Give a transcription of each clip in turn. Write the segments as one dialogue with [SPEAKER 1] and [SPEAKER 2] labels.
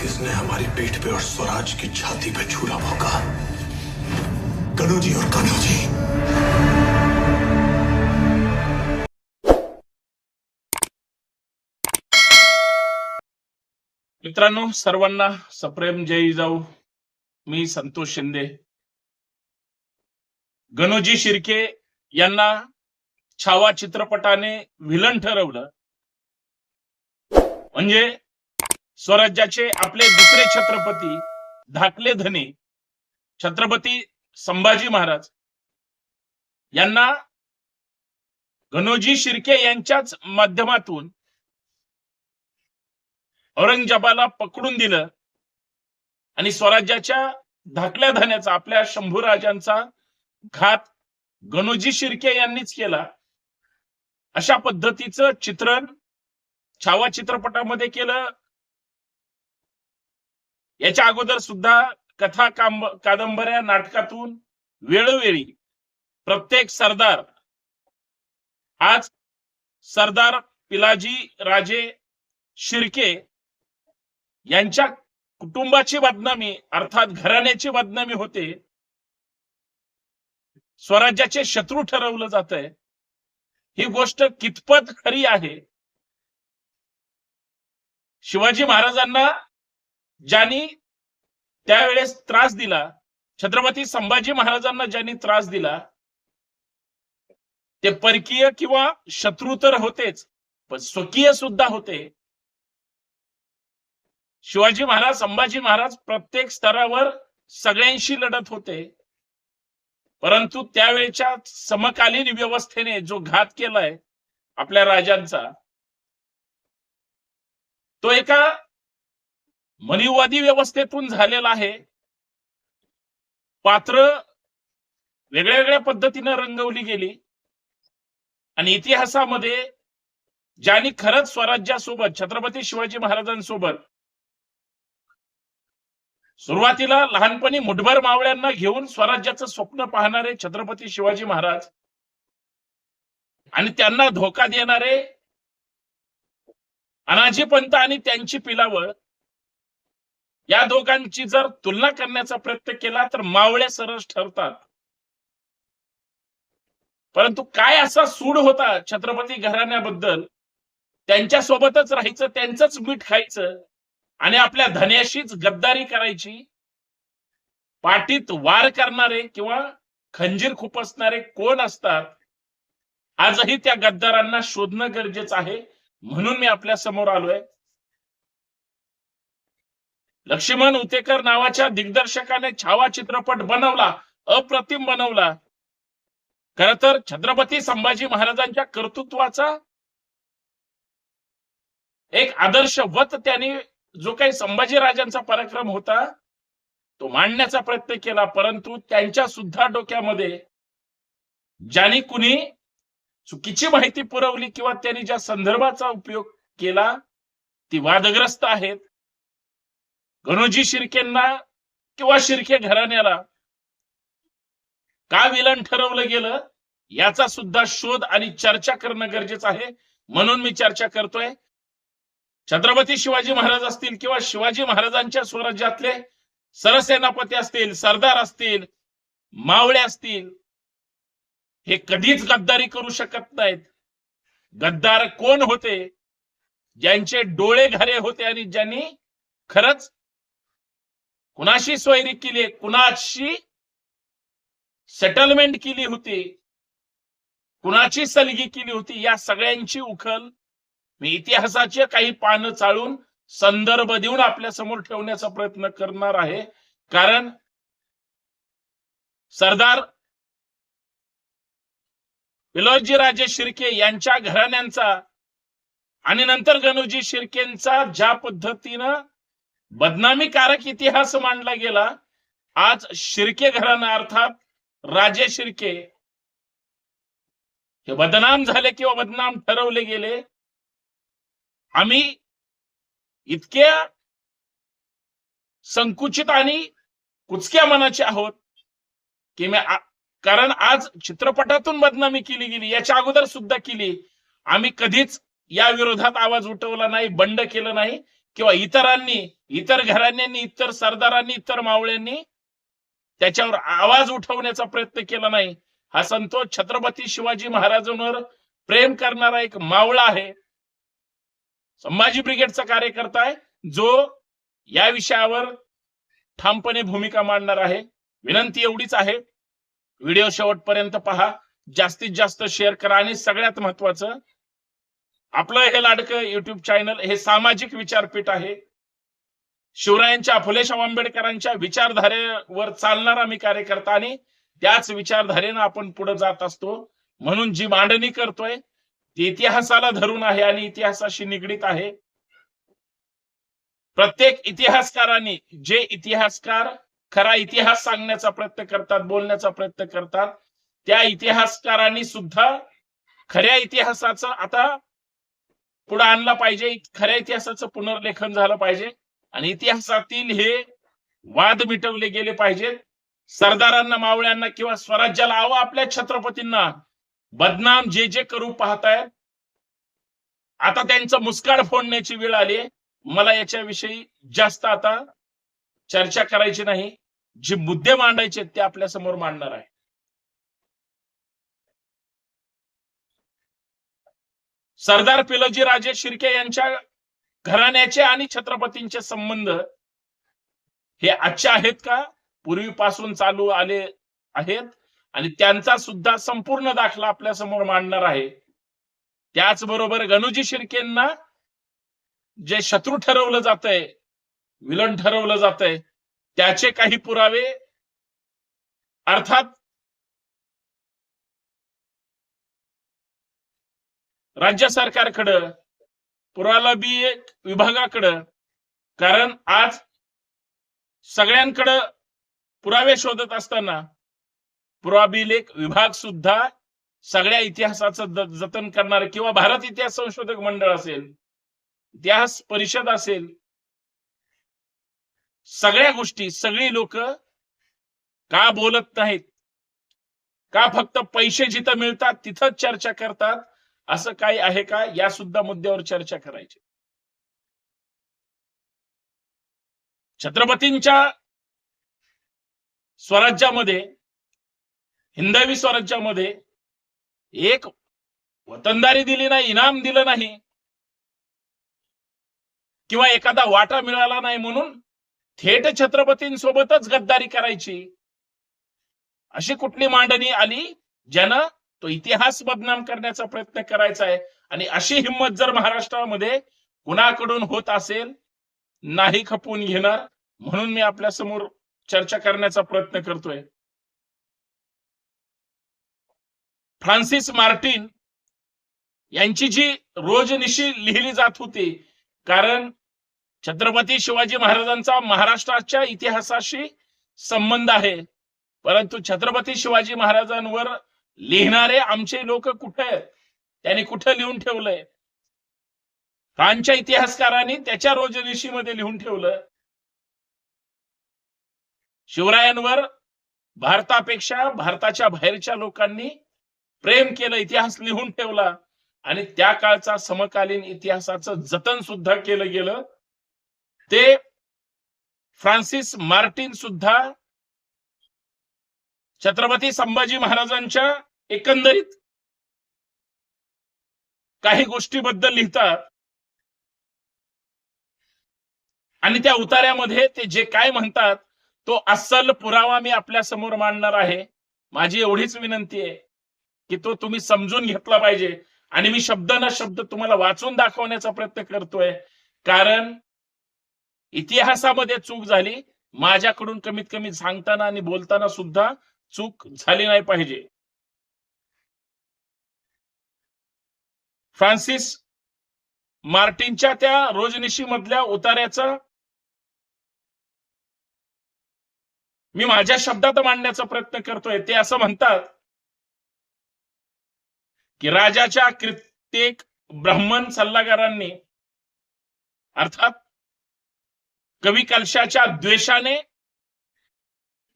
[SPEAKER 1] किसने हमारी पीठ पे और स्वराज की छाती पे छुरा भोंका? कनू जी और कनू जी
[SPEAKER 2] मित्रांनो सर्वांना सप्रेम जय जाऊ. मी संतोष शिंदे. गणोजी शिर्के यांना छावा चित्रपटाने विलन ठरवलं. म्हणजे स्वराज्याचे आपले दुसरे छत्रपती धाकले धने छत्रपती संभाजी महाराज यांना घनोजी शिर्के यांच्याच माध्यमातून औरंगजेबाला पकडून दिलं आणि स्वराज्याच्या धाकल्या धान्याचा आपल्या शंभूराजांचा घात गणोजी शिर्के यांनीच केला. अशा पद्धतीचं चित्रण छावा चित्रपटामध्ये केलं. याच्या अगोदर सुद्धा कथा काम कादंबऱ्या नाटकातून वेळोवेळी प्रत्येक सरदार आज सरदार पिलाजी राजे शिर्के यांच्या कुटुंबाची बदनामी अर्थात घराण्याची बदनामी होते. स्वराज्याचे शत्रू ठरवलं जात आहे ही गोष्ट कितपत खरी आहे? शिवाजी महाराजांना ज्यांनी त्यावेळेस त्रास दिला छत्रपती संभाजी महाराजांना ज्यांनी त्रास दिला ते परकीय किंवा शत्रू तर होतेच पण स्वकीय सुद्धा होते. शिवाजी महाराज संभाजी महाराज प्रत्येक स्तरावर सगळ्यांशी लढत होते. परंतु त्यावेळेच्या समकालीन व्यवस्थेने जो घात केलाय आपल्या राजांचा तो एका मनिवादी व्यवस्थेतून झालेला आहे. पात्र वेगळ्या वेगळ्या पद्धतीनं रंगवली गेली. आणि इतिहासामध्ये ज्यांनी खरंच स्वराज्यासोबत छत्रपती शिवाजी महाराजांसोबत सुरुवातीला लहानपणी मुठभर मावळ्यांना घेऊन स्वराज्याचं स्वप्न पाहणारे छत्रपती शिवाजी महाराज आणि त्यांना धोका देणारे अनाजी पंत आणि त्यांची पिलावळ या दोघांची जर तुलना करण्याचा प्रयत्न केला तर मावळे सरस ठरतात. परंतु काय असा सूड होता छत्रपती घराण्याबद्दल? त्यांच्या सोबतच राहायचं त्यांचंच मीठ खायचं आणि आपल्या धन्याशीच गद्दारी करायची? पाठीत वार करणारे किंवा खंजीर खुपसणारे कोण असतात? आजही त्या गद्दारांना शोधणं गरजेचं आहे. म्हणून मी आपल्यासमोर आलोय. लक्ष्मण उतेकर नावाच्या दिग्दर्शकाने छावा चित्रपट बनवला अप्रतिम बनवला. खर तर छत्रपती संभाजी महाराजांच्या कर्तृत्वाचा एक आदर्शवत त्यांनी जो काही संभाजी राजांचा पराक्रम होता तो मांडण्याचा प्रयत्न केला परंतु त्यांच्या सुद्धा डोक्यामध्ये ज्यांनी कुणी चुकीची माहिती पुरवली किंवा त्यांनी ज्या संदर्भाचा उपयोग केला ती वादग्रस्त आहेत. गणोजी शिर्केंना किंवा शिर्के घराण्याला का विलन ठरवलं गेलं? याचा सुद्धा शोध आणि चर्चा करणं गरजेचं आहे. म्हणून मी चर्चा करतोय. छत्रपती शिवाजी महाराज असतील किंवा शिवाजी महाराजांच्या स्वराज्यातले सरसेनापती असतील सरदार असतील मावळे असतील हे कधीच गद्दारी करू शकत नाहीत. गद्दार कोण होते? ज्यांचे डोळे घरे होते आणि ज्यांनी खरंच कुणाशी सोयरी केली कुणाशी सेटलमेंट केली होती? कुणाची सलगी केली होती? या सगळ्यांची उखल मी इतिहासाचे काही पानं चाळून संदर्भ देऊन आपल्यासमोर ठेवण्याचा प्रयत्न करणार आहे. कारण सरदार विलोजी राजे शिर्के यांच्या घराण्यांचा आणि नंतर गणूजी शिर्केंचा ज्या पद्धतीनं बदनामीकारक इतिहास मांडला गेला आज शिर्के घराणं अर्थात राजे शिर्के हे बदनाम झाले किंवा बदनाम ठरवले गेले आम्ही इतक्या संकुचित आणि कुचक्या मनाचे आहोत की मी कारण आज चित्रपटातून बदनामी केली गेली याच्या अगोदर सुद्धा केली. आम्ही कधीच या विरोधात आवाज उठवला नाही बंड केलं नाही. किंवा इतरांनी इतर घराण्यांनी इतर सरदारांनी इतर मावळ्यांनी त्याच्यावर आवाज उठवण्याचा प्रयत्न केला नाही. हा संतोष छत्रपती शिवाजी महाराजांवर प्रेम करणारा एक मावळा आहे. संभाजी ब्रिगेडचा कार्यकर्ता आहे जो या विषयावर ठामपणे भूमिका मांडणार आहे. विनंती एवढीच आहे. व्हिडिओ शेवटपर्यंत पहा. जास्तीत जास्त शेअर करा आणि सगळ्यात महत्वाचं आपलं हे लाडकं युट्यूब चॅनल हे सामाजिक विचारपीठ आहे. शिवरायांच्या फुलेशाह आंबेडकरांच्या विचारधारेवर चालणारा मी कार्यकर्ता आणि त्याच विचारधारेनं आपण पुढे जात असतो. म्हणून जी मांडणी करतोय ती इतिहासाला धरून आहे आणि इतिहासाशी निगडीत आहे. प्रत्येक इतिहासकारांनी जे इतिहासकार खरा इतिहास सांगण्याचा प्रयत्न करतात बोलण्याचा प्रयत्न करतात. त्या इतिहासकारांनी सुद्धा खऱ्या इतिहासाचं आता पुढे आणला पाहिजे. खऱ्या इतिहासाचं पुनर्लेखन झालं पाहिजे. आणि इतिहासातील हे वाद मिटवले गेले पाहिजेत सरदारांना मावळ्यांना किंवा स्वराज्याला आव आपल्या छत्रपतींना बदनाम जे जे करू पाहतायत आता त्यांचं मुस्काळ फोडण्याची वेळ आली मला याच्याविषयी जास्त आता चर्चा करायची नाही. जे मुद्दे मांडायचे आहेत ते आपल्यासमोर मांडणार आहे. सरदार पिलजी राजे शिर्के यांच्या घराण्याचे आणि छत्रपतींचे संबंध हे आजचे आहेत का? पूर्वीपासून चालू आले आहेत आणि त्यांचा सुद्धा संपूर्ण दाखला आपल्यासमोर मांडणार आहे. त्याचबरोबर गणूजी शिर्केंना जे शत्रू ठरवलं जात आहे विलन ठरवलं जात आहे त्याचे काही पुरावे अर्थात राज्य सरकारकडं पुराला बी एक विभागाकडं कारण आज सगळ्यांकडं पुरावे शोधत असताना पुराबिलेख विभाग सुद्धा सगळ्या इतिहासाचं जतन करणार किंवा भारत इतिहास संशोधक मंडळ असेल इतिहास परिषद असेल सगळ्या गोष्टी सगळी लोक का बोलत नाहीत? का फक्त पैसे जिथं मिळतात तिथंच चर्चा करतात? असं काही आहे का? या सुद्धा मुद्द्यावर चर्चा करायची. छत्रपतींच्या स्वराज्यामध्ये हिंदवी स्वराज्यामध्ये एक वतनदारी दिली नाही इनाम दिलं नाही किंवा एखादा वाटा मिळाला नाही म्हणून थेट छत्रपतींसोबतच गद्दारी करायची. अशी कुठली मांडणी आली ज्यानं तो इतिहास बदनाम करण्याचा प्रयत्न करायचा आहे? आणि अशी हिंमत जर महाराष्ट्रामध्ये कुणाकडून होत असेल नाही खपवून घेणार म्हणून मी आपल्यासमोर चर्चा करण्याचा प्रयत्न करतोय. फ्रान्सिस मार्टिन यांची जी रोजनिशी लिहिली जात होती कारण छत्रपती शिवाजी महाराजांचा महाराष्ट्राच्या इतिहासाशी संबंध आहे. परंतु छत्रपती शिवाजी महाराजांवर लिहिणारे आमचे लोक कुठे त्यांनी कुठं लिहून ठेवलंय? फ्रान्सच्या इतिहासकारांनी त्याच्या रोजनिशीमध्ये लिहून ठेवलं. शिवरायांवर भारतापेक्षा भारताच्या बाहेरच्या लोकांनी प्रेम केलं इतिहास लिहून ठेवला. आणि त्या काळचा समकालीन इतिहासाचं जतन सुद्धा केलं गेलं. ते फ्रान्सिस मार्टिन सुद्धा छत्रपती संभाजी महाराजांच्या एकंदरीत काही गोष्टीबद्दल लिहितात. आणि त्या उतार्यामध्ये ते जे काय म्हणतात तो अस्सल पुरावा मी आपल्यासमोर मांडणार आहे. माझी एवढीच विनंती आहे की तो तुम्ही समजून घेतला पाहिजे. आणि मी शब्द न शब्द तुम्हाला वाचून दाखवण्याचा प्रयत्न करतोय. कारण इतिहासामध्ये चूक झाली. माझ्याकडून कमीत कमी सांगताना आणि बोलताना सुद्धा चूक झाली नाही पाहिजे. फ्रान्सिस मार्टिनच्या त्या रोजनिशी मधल्या उतार्याचा मी माझ्या शब्दात मांडण्याचा प्रयत्न करतोय. ते असं म्हणतात की राजाच्या कित्येक ब्राह्मण सल्लागारांनी अर्थात कवी कलशाच्या द्वेषाने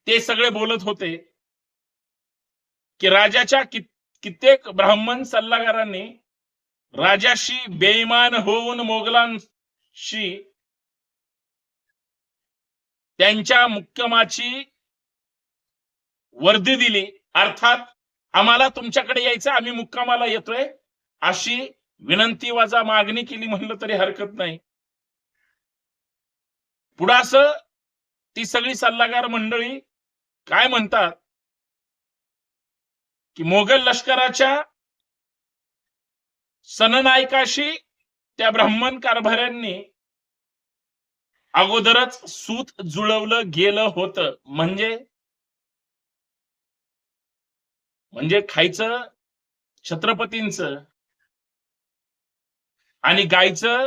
[SPEAKER 2] ते सगळे बोलत होते की राजाच्या कित्येक ब्राह्मण सल्लागारांनी राजाशी बेईमान होऊन मोगलांशी त्यांच्या मुक्कमाची वर्दी दिली. अर्थात आम्हाला तुमच्याकडे यायचं आम्ही मुक्कामाला येतोय अशी विनंती वाजा मागणी केली म्हणलं तरी हरकत नाही. पुढं असं ती सगळी सल्लागार मंडळी काय म्हणतात? की मोगल लष्कराच्या सननायकाशी त्या ब्राह्मण कारभाऱ्यांनी अगोदरच सूत जुळवलं गेलं होतं. म्हणजे? म्हणजे खायचं छत्रपतींच आणि गायचं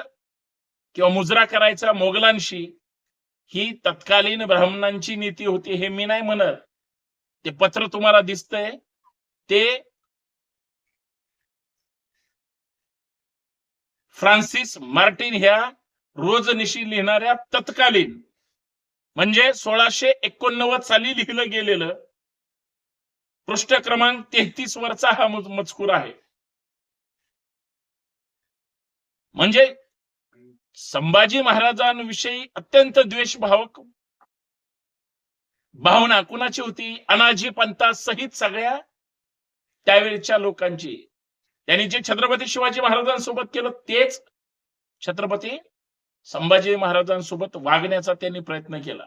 [SPEAKER 2] किंवा मुजरा करायचा मोगलांशी ही तत्कालीन ब्राह्मणांची नीती होती हे मी नाही म्हणत. ते पत्र तुम्हाला दिसतंय. ते फ्रान्सिस मार्टिन ह्या रोजनिशी लिहिणाऱ्या तत्कालीन म्हणजे सोळाशे एकोणनव्वद साली लिहिलं गेलेलं पृष्ठ क्रमांक तेहतीस वरचा हा मज- मजकूर आहे. म्हणजे संभाजी महाराजांविषयी अत्यंत द्वेषभावक भावना कुणाची होती? अनाजी पंता सहित सगळ्या त्यावेळच्या लोकांची. त्यांनी जे छत्रपती शिवाजी महाराजांसोबत केलं तेच छत्रपती संभाजी महाराजांसोबत वागण्याचा त्यांनी प्रयत्न केला.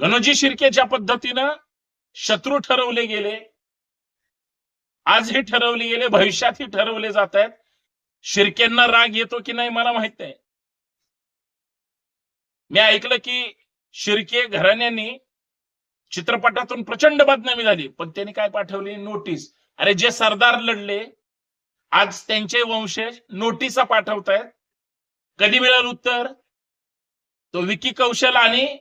[SPEAKER 2] गणोजी शिर्के ज्या पद्धतीनं शत्रू ठरवले गेले आजही ठरवले गेले भविष्यातही ठरवले जात आहेत शिर्केंना राग येतो की नाही मला माहीत नाही. मी ऐकलं की शिर्के घराण्यांनी चित्रपटातून प्रचंड बदनामी झाली. पण त्यांनी काय पाठवली? नोटीस. अरे जे सरदार लढले आज त्यांचे वंशज नोटिसा पाठवतायत. कधी मिळेल उत्तर? तो विकी कौशल आणि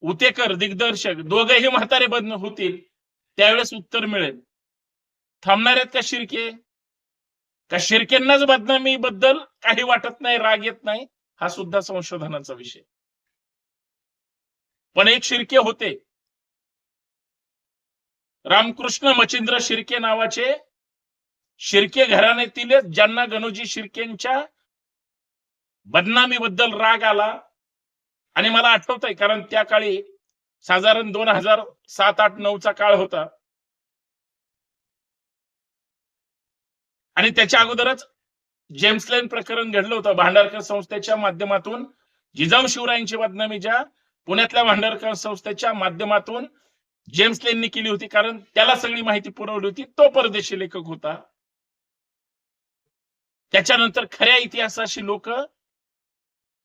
[SPEAKER 2] उतेकर दिग्दर्शक दोघेही म्हातारे बदन होतील. त्यावेळेस उत्तर मिळेल. थांबणार आहेत का शिर्के? का शिर्केंनाच बदनामी बद्दल काही वाटत नाही राग येत नाही हा सुद्धा संशोधनाचा विषय. पण एक शिर्के होते. रामकृष्ण मचिंद्र शिर्के नावाचे शिर्के घराण्यातील ज्यांना गणोजी शिर्केंच्या बदनामीबद्दल राग आला. आणि मला आठवत आहे कारण त्या काळी साधारण दोन हजार सात आठ नऊचा काळ होता. आणि त्याच्या अगोदरच जेम्स लेन प्रकरण घडलं होतं भांडारकर संस्थेच्या माध्यमातून. जिजाऊ शिवरायांची बदनामी ज्या पुण्यातल्या भांडारकर संस्थेच्या माध्यमातून जेम्स लेननी केली होती कारण त्याला सगळी माहिती पुरवली होती तो परदेशी लेखक होता. त्याच्यानंतर खऱ्या इतिहासाशी लोक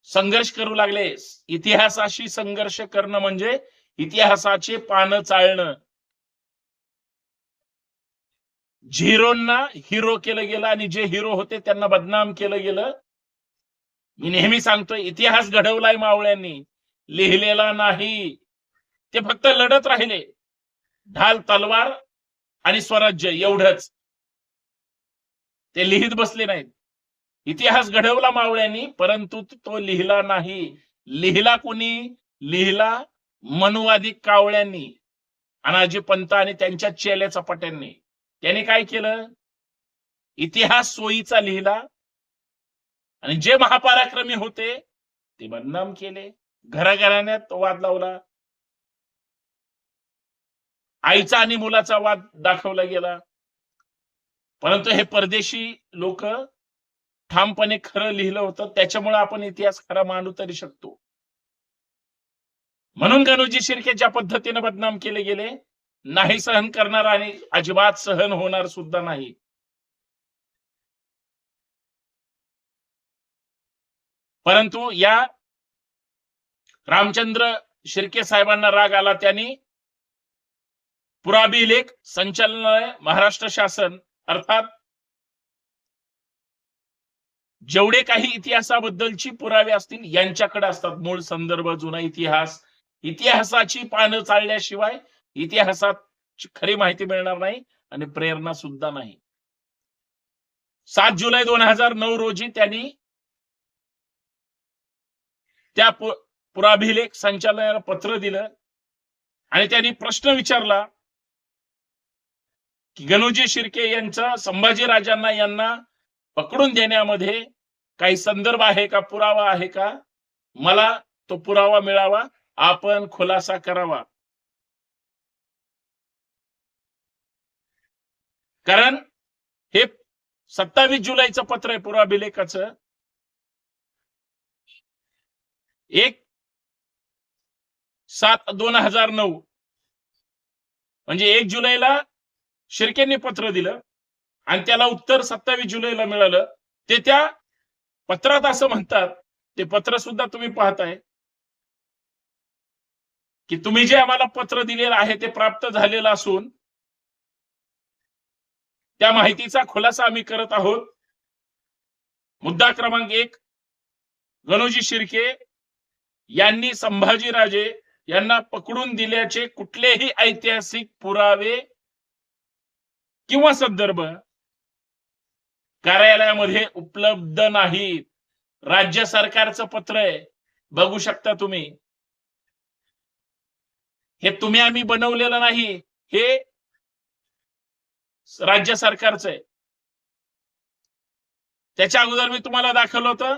[SPEAKER 2] संघर्ष करू लागले. इतिहासाशी संघर्ष करणं म्हणजे इतिहासाचे पानं चाळणं झिरोंना हिरो केलं गेलं आणि जे हिरो होते त्यांना बदनाम केलं गेलं. मी नेहमी सांगतोय इतिहास घडवलाय मावळ्यांनी. लिहिलेला नाही. ते फक्त लढत राहिले. ढाल तलवार आणि स्वराज्य एवढंच. ते लिहित बसले नाहीत. इतिहास घडवला मावळ्यांनी परंतु तो लिहिला नाही. लिहिला कोणी? लिहिला मनुवादी कावळ्यांनी. अनाजी पंत आणि त्यांच्या चेल्या चपाट्यांनी. त्यांनी काय केलं? इतिहास सोयीचा लिहिला. आणि जे महापराक्रमी होते ते बदनाम केले. घराघराण्यात वाद लावला. आईचा आणि मुलाचा वाद दाखवला गेला. परंतु हे परदेशी लोक ठामपणे खरं लिहिलं होतं. त्याच्यामुळे आपण इतिहास खरा मांडू तरी शकतो. म्हणून गणोजी शिर्के ज्या पद्धतीने बदनाम केले गेले नाही सहन करणार आणि अजिबात सहन होणार सुद्धा नाही. परंतु या रामचंद्र शिर्के साहेबांना राग आला त्यांनी पुराभिलेख संचालनालय महाराष्ट्र शासन अर्थात जेवढे काही इतिहासाबद्दलची पुरावे असतील यांच्याकडे असतात मूळ संदर्भ जुना इतिहास. इतिहासाची पानं चालल्याशिवाय इतिहासात खरी माहिती मिळणार नाही आणि प्रेरणा सुद्धा नाही. सात जुलै दोन हजार नऊ रोजी त्यांनी त्या पुराभिलेख संचालनाला पत्र दिलं आणि त्यांनी प्रश्न विचारला की गणोजी शिर्के यांचा संभाजी राजांना यांना पकडून देण्यामध्ये काही संदर्भ आहे का पुरावा आहे का? मला तो पुरावा मिळावा आपण खुलासा करावा. कारण हे सत्तावीस जुलैचं पत्र आहे पुराभिलेखाचं एक सात दोन हजार नऊ. म्हणजे एक जुलैला शिर्केंनी पत्र दिलं आणि त्याला उत्तर सत्तावीस जुलैला मिळालं. ते त्या पत्रात असं म्हणतात ते पत्र सुद्धा तुम्ही पाहताय. की तुम्ही जे आम्हाला पत्र दिलेलं आहे ते प्राप्त झालेलं असून त्या माहितीचा खुलासा आम्ही करत आहोत. मुद्दा क्रमांक एक गणोजी शिर्के यांनी संभाजीराजे यांना पकडून दिल्याचे कुठलेही ऐतिहासिक पुरावे किंवा संदर्भ कार्यालयामध्ये उपलब्ध नाहीत. राज्य सरकारचं पत्र आहे. बघू शकता तुम्ही. हे तुम्ही आम्ही बनवलेलं नाही. हे राज्य सरकारचं आहे. त्याच्या अगोदर मी तुम्हाला दाखवलं होतं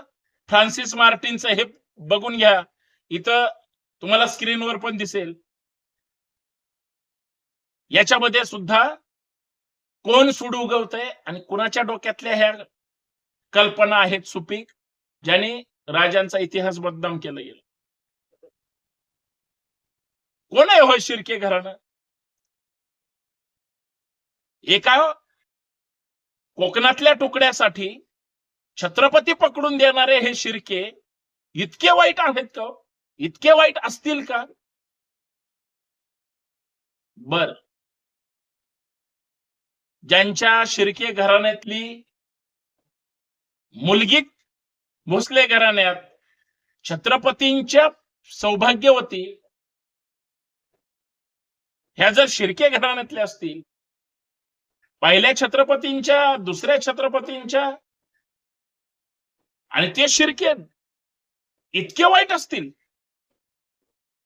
[SPEAKER 2] फ्रान्सिस मार्टिनचं हे बघून घ्या. इथं तुम्हाला स्क्रीनवर पण दिसेल. याच्यामध्ये सुद्धा कोण सूड उगवतंय आणि कुणाच्या डोक्यातल्या ह्या कल्पना आहेत सुपीक ज्याने राजांचा इतिहास बदनाम केला गेला? कोण आहे हो शिर्के घराणं? एका हो? कोकणातल्या तुकड्यासाठी छत्रपती पकडून देणारे हे शिर्के इतके वाईट आहेत का हो? इतके वाईट असतील का? बर. ज्यांच्या शिर्के घराण्यातली मुलगी भोसले घराण्यात छत्रपतींच्या सौभाग्यवती ह्या जर शिर्के घराण्यातल्या असतील पहिल्या छत्रपतींच्या दुसऱ्या छत्रपतींच्या. आणि ते शिरके इतके वाईट असतील.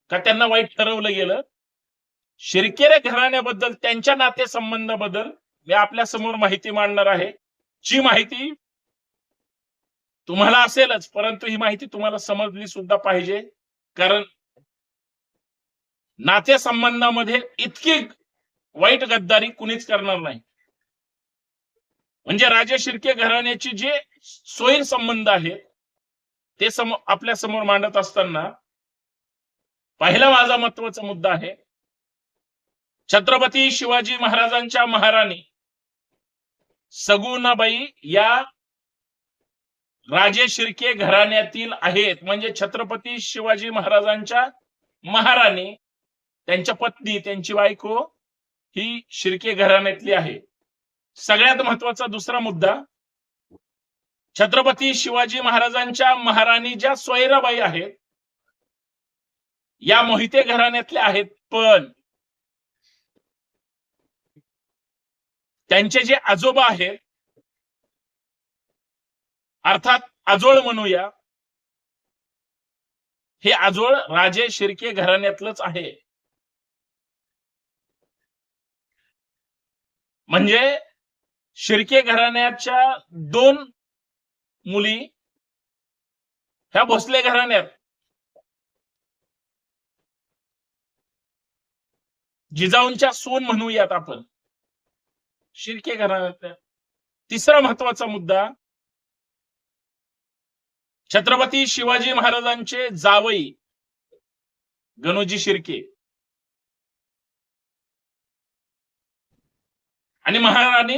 [SPEAKER 2] का त्यांना वाईट ठरवलं गेलं? शिरकेरे घराण्याबद्दल त्यांच्या नातेसंबंधाबद्दल मी आपल्यासमोर माहिती मांडणार आहे. जी माहिती तुम्हाला असेलच परंतु ही माहिती तुम्हाला समजली सुद्धा पाहिजे. कारण नातेसंबंधामध्ये इतकी वाईट गद्दारी कुणीच करणार नाही. म्हणजे राजे शिर्के घराण्याचे जे सोयीर संबंध आहेत ते सम आपल्यासमोर मांडत असताना पहिला माझा महत्त्वाचा मुद्दा आहे. छत्रपती शिवाजी महाराजांच्या महाराणी सगुणाबाई या राजे शिर्के घराण्यातील आहेत. म्हणजे छत्रपती शिवाजी महाराजांच्या महाराणी त्यांच्या पत्नी त्यांची बायको ही शिर्के घराण्यातली आहे. सगळ्यात महत्त्वाचा दुसरा मुद्दा छत्रपती शिवाजी महाराजांच्या महाराणी ज्या सोयराबाई आहेत या मोहिते घराण्यातल्या आहेत पण त्यांचे जे आजोबा आहेत अर्थात आजोळ म्हणूया हे आजोळ राजे शिर्के घराण्यातलंच आहे. म्हणजे शिर्के घराण्याच्या दोन मुली ह्या भोसले घराण्यात. जिजाऊंच्या सून म्हणूयात आपण. शिर्के घराण्यातल्या तिसरा महत्त्वाचा मुद्दा छत्रपती शिवाजी महाराजांचे जावई गणोजी शिर्के. आणि महाराणी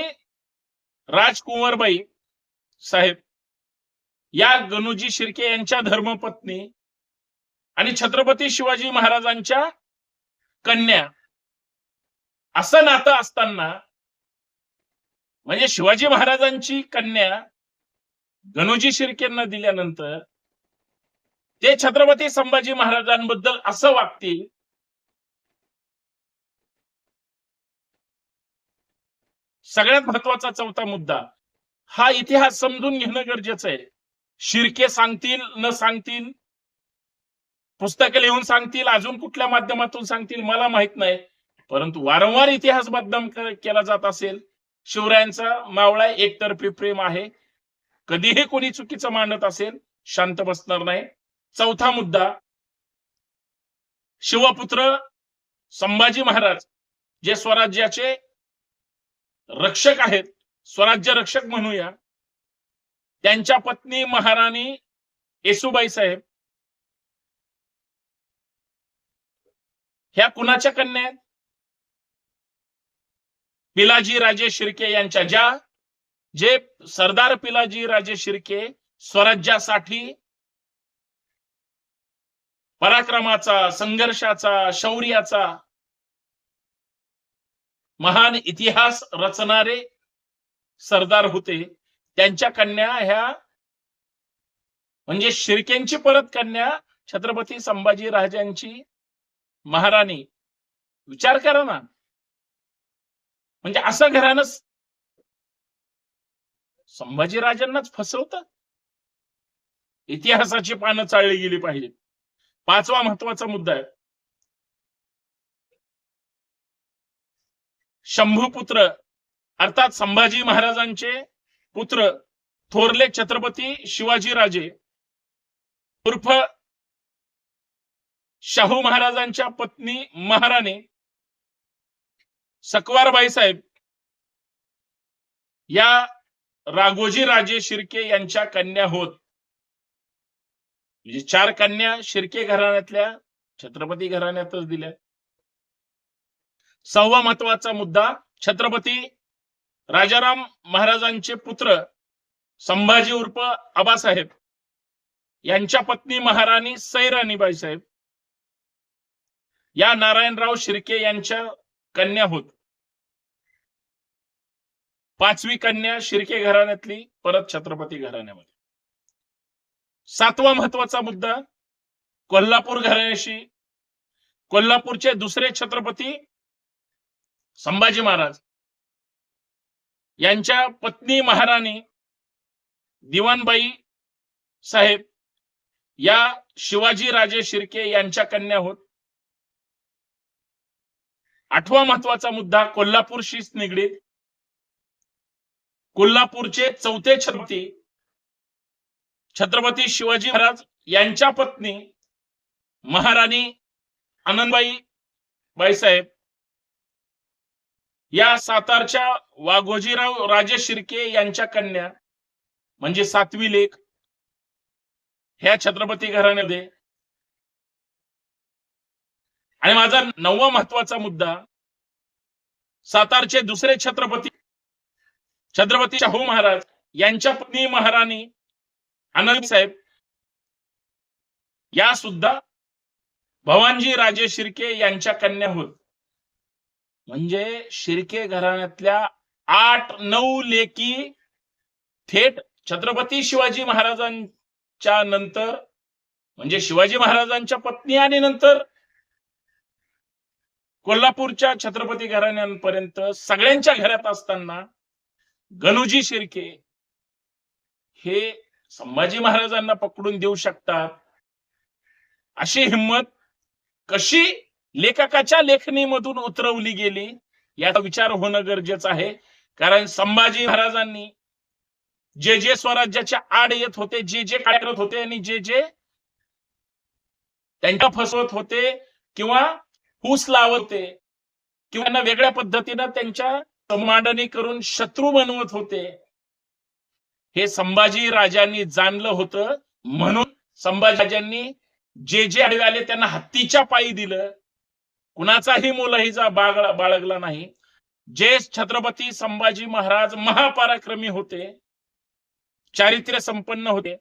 [SPEAKER 2] राजकुंवरबाई साहेब या गणूजी शिर्के यांच्या धर्मपत्नी आणि छत्रपती शिवाजी महाराजांच्या कन्या. असं नातं असताना म्हणजे शिवाजी महाराजांची कन्या गणोजी शिर्केंना दिल्यानंतर ते छत्रपती संभाजी महाराजांबद्दल असं वागतील सगळ्यात महत्त्वाचा चौथा मुद्दा हा इतिहास समजून घेणं गरजेचं आहे. शिर्के सांगतील न सांगतील पुस्तकं लिहून सांगतील अजून कुठल्या माध्यमातून सांगतील मला माहीत नाही. परंतु वारंवार इतिहास बदनाम केला जात असेल शिवरायांचा मावळा एकतर्फी प्रेम आहे. कधीही कोणी चुकीचं मांडत असेल शांत बसणार नाही. चौथा मुद्दा शिवपुत्र संभाजी महाराज जे स्वराज्याचे रक्षक आहेत स्वराज्य रक्षक म्हणूया. त्यांच्या पत्नी महाराणी येसुबाई साहेब. ह्या कुणाच्या कन्या आहेत? पिलाजी राजे शिर्के यांच्या ज्या जे सरदार पिलाजी राजे शिर्के स्वराज्यासाठी पराक्रमाचा संघर्षाचा शौर्याचा महान इतिहास रचणारे सरदार होते. त्यांच्या कन्या ह्या म्हणजे शिर्केंची परत कन्या छत्रपती संभाजी राजांची महाराणी. विचार करा ना. म्हणजे असं घरानं संभाजी राजांनाच फसवत? इतिहासाची पानं चालली गेली पाहिजे पाचवा महत्त्वाचा मुद्दा आहे. शंभूपुत्र अर्थात संभाजी महाराजांचे पुत्र थोरले छत्रपती शिवाजीराजे उर्फ शाहू महाराजांच्या पत्नी महाराणी सकवारबाई साहेब या राघोजी राजे शिर्के यांच्या कन्या होत. म्हणजे चार कन्या शिर्के घराण्यातल्या छत्रपती घराण्यातच दिल्या. सहावा महत्त्वाचा मुद्दा छत्रपती राजाराम महाराजांचे पुत्र संभाजी उर्फ आबासाहेब. यांच्या पत्नी महाराणी सैराणीबाई साहेब या नारायणराव शिर्के यांच्या कन्या होत. पाचवी कन्या शिर्के घराण्यातली परत छत्रपती घराण्यामध्ये. सातवा महत्त्वाचा मुद्दा कोल्हापूर घराण्याशी. कोल्हापूरचे दुसरे छत्रपती संभाजी महाराज. यांच्या पत्नी महाराणी दिवाणबाई साहेब या शिवाजी राजे शिर्के यांच्या कन्या होत. आठवा महत्त्वाचा मुद्दा कोल्हापूरशीच निगडीत. कोल्हापूरचे चौथे छत्रपती छत्रपती शिवाजी महाराज यांच्या पत्नी महाराणी आनंदबाई बाईसाहेब या सातारच्या वाघोजीराव राजे शिर्के यांच्या कन्या म्हणजे सातवी लेख ह्या छत्रपती घराण्यामध्ये. आणि माझा नववा महत्त्वाचा मुद्दा सातारचे दुसरे छत्रपती छत्रपती शाहू महाराज यांच्या पत्नी महाराणी आनंद साहेब या सुद्धा भवानजी राजे शिर्के यांच्या कन्या होत. म्हणजे शिर्के घराण्यातल्या आठ नऊ लेकी थेट छत्रपती शिवाजी महाराजांच्या नंतर म्हणजे शिवाजी महाराजांच्या पत्नी आणि नंतर कोल्हापूरच्या छत्रपती घराण्यांपर्यंत सगळ्यांच्या घरात असताना गणूजी शिर्के हे संभाजी महाराजांना पकडून देऊ शकतात. अशी हिंमत कशी लेखकाच्या लेखणीमधून उतरवली गेली. याचा विचार होणं गरजेचं आहे. कारण संभाजी महाराजांनी जे जे स्वराज्याच्या आड येत होते जे जे काय करत होते आणि जे जे त्यांच्या फसवत होते किंवा फूस लावते किंवा त्यांना वेगळ्या पद्धतीनं त्यांच्या मांडणी करून शत्रू बनवत होते हे संभाजी राजांनी जाणलं होतं. म्हणून संभाजी राजांनी जे जे आडवे आले त्यांना हत्तीच्या पायी दिलं. कुणाचाही मुलहीचा बाळ बाळगला नाही. जे छत्रपती संभाजी महाराज महापराक्रमी होते. चारित्र्य संपन्न होते.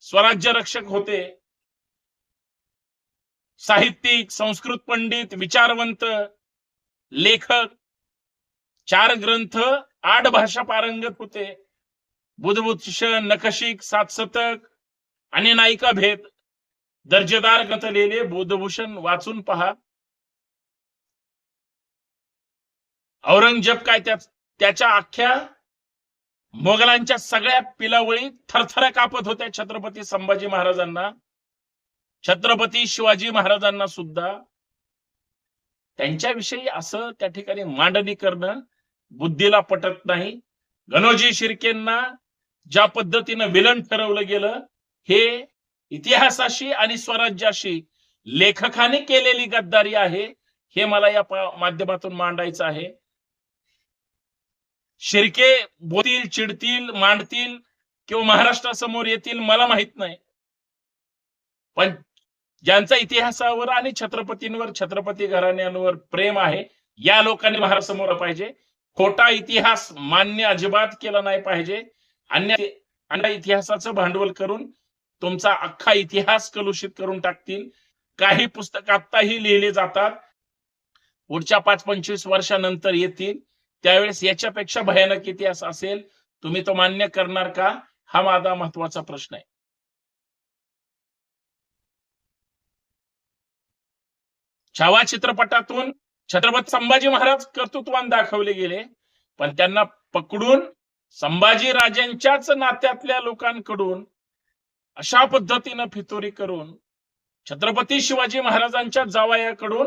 [SPEAKER 2] स्वराज्य रक्षक होते. साहित्यिक संस्कृत पंडित विचारवंत लेखक चार ग्रंथ आठ भाषा पारंगत होते. बुधभूषण नखशिक सातसतक आणि नायिका भेद. दर्जेदार ग्रंथ लिहिले बुधभूषण वाचून पहा. औरंगजेब काय त्या त्याच्या अख्ख्या मोगलांच्या सगळ्या पिलावळी थरथर कापत होत्या छत्रपती संभाजी महाराजांना. छत्रपती शिवाजी महाराजांना सुद्धा. त्यांच्याविषयी असं त्या ठिकाणी मांडणी करणं बुद्धीला पटत नाही. गणोजी शिर्केंना ज्या पद्धतीनं विलन ठरवलं गेलं हे इतिहासाशी आणि स्वराज्याशी लेखकाने केलेली गद्दारी आहे हे मला या माध्यमातून मांडायचं आहे. शिर्के बोलतील चिडतील मांडतील किंवा महाराष्ट्रासमोर येतील मला माहीत नाही. पण ज्यांचा इतिहासावर आणि छत्रपतींवर छत्रपती घराण्यांवर प्रेम आहे या लोकांनी महाराष्ट्रासमोर पाहिजे. खोटा इतिहास मान्य अजिबात केला नाही पाहिजे. अन्य अन्य इतिहासाचं भांडवल करून तुमचा अख्खा इतिहास कलुषित करून टाकतील. काही पुस्तक आत्ताही लिहिले जातात. पुढच्या पाच पंचवीस वर्षानंतर येतील. त्यावेळेस याच्यापेक्षा भयानक इतिहास असेल? तुम्ही तो मान्य करणार का? हा माझा महत्त्वाचा प्रश्न आहे. छावा चित्रपटातून छत्रपती संभाजी महाराज कर्तृत्वान दाखवले गेले. पण त्यांना पकडून संभाजी राजांच्याच नात्यातल्या लोकांकडून अशा पद्धतीनं फितोरी करून छत्रपती शिवाजी महाराजांच्या जावयाकडून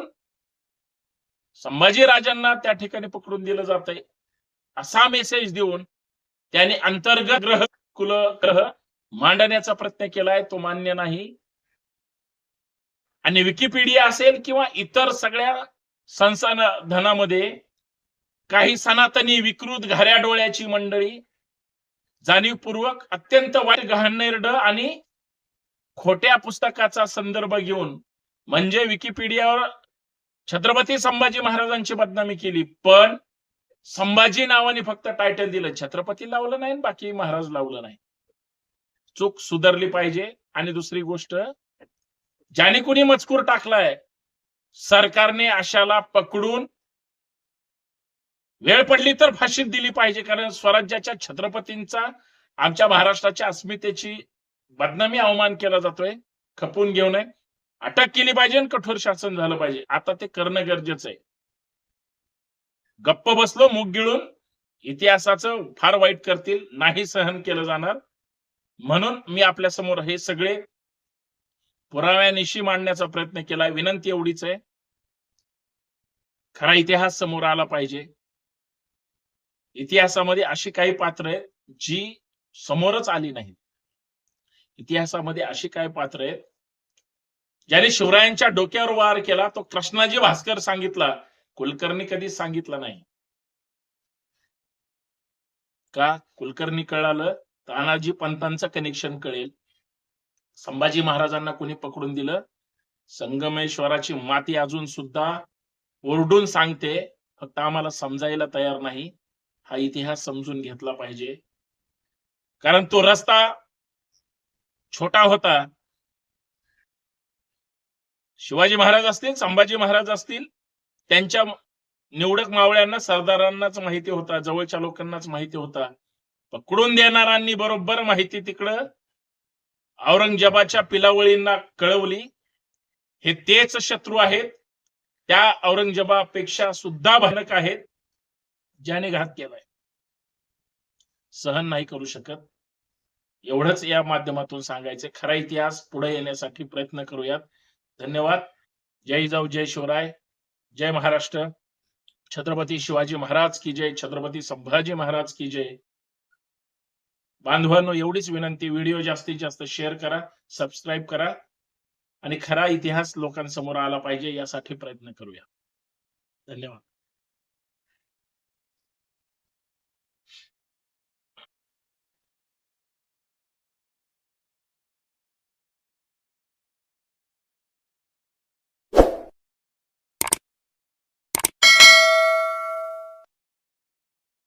[SPEAKER 2] संभाजीराजांना त्या ठिकाणी पकडून दिलं जात आहे असा मेसेज देऊन त्याने अंतर्गत ग्रह कुल ग्रह मांडण्याचा प्रयत्न केलाय तो मान्य नाही. आणि विकिपीडिया असेल किंवा इतर सगळ्या संसाधनामध्ये काही सनातनी विकृत घाऱ्या डोळ्याची मंडळी जाणीवपूर्वक अत्यंत वाईट गहनेरड आणि खोट्या पुस्तकाचा संदर्भ घेऊन म्हणजे विकिपीडियावर छत्रपती संभाजी महाराजांची बदनामी केली पण संभाजी नावाने फक्त टायटल दिलं. छत्रपती लावलं नाही बाकी महाराज लावलं नाही. चूक सुधारली पाहिजे. आणि दुसरी गोष्ट ज्याने कुणी मजकूर टाकलाय सरकारने अशाला पकडून वेळ पडली तर फाशीत दिली पाहिजे. कारण स्वराज्याच्या छत्रपतींचा आमच्या महाराष्ट्राच्या अस्मितेची बदनामी अवमान केला जातोय. खपून घेऊ नये. अटक केली पाहिजे आणि कठोर शासन झालं पाहिजे. आता ते करणं गरजेचं आहे. गप्प बसलो मुग गिळून. इतिहासाचं फार वाईट करतील नाही सहन केलं जाणार. म्हणून मी आपल्यासमोर हे सगळे पुराव्यानिशी मांडण्याचा प्रयत्न केला. विनंती एवढीच आहे. खरा इतिहास समोर आला पाहिजे. इतिहासामध्ये अशी काही पात्र आहेत जी समोरच आली नाही इतिहासामध्ये अशी काही पात्र आहेत ज्याने शिवरायांच्या डोक्यावर वार केला तो कृष्णाजी भास्कर सांगितला कुलकर्णी कधीच सांगितलं नाही. का? कुलकर्णी कळालं तानाजी पंतांचं कनेक्शन कळेल. संभाजी महाराजांना कोणी पकडून दिलं? संगमेश्वराची माती अजून सुद्धा ओरडून सांगते फक्त आम्हाला समजायला तयार नाही. हा इतिहास समजून घेतला पाहिजे. कारण तो रस्ता छोटा होता. शिवाजी महाराज असतील संभाजी महाराज असतील त्यांच्या निवडक मावळ्यांना सरदारांनाच माहिती होता जवळच्या लोकांनाच माहिती होता. पकडून देणाऱ्यांनी बरोबर माहिती तिकडं औरंगजेबाच्या पिलावळींना कळवली. हे तेच शत्रू आहेत. त्या औरंगजेबापेक्षा सुद्धा भनक आहेत ज्याने घात केलाय. सहन नाही करू शकत. एवढंच या माध्यमातून सांगायचं खरा इतिहास पुढे येण्यासाठी प्रयत्न करूयात. धन्यवाद। जय जाऊ जय शिवराय। जय महाराष्ट्र। छत्रपती शिवाजी महाराज की जय। छत्रपती संभाजी महाराज की जय। बांधवांनो एवढीच विनंती व्हिडिओ जास्तीत जास्त शेअर करा सबस्क्राईब करा आणि खरा इतिहास लोकांसमोर आला पाहिजे यासाठी प्रयत्न करूया. धन्यवाद.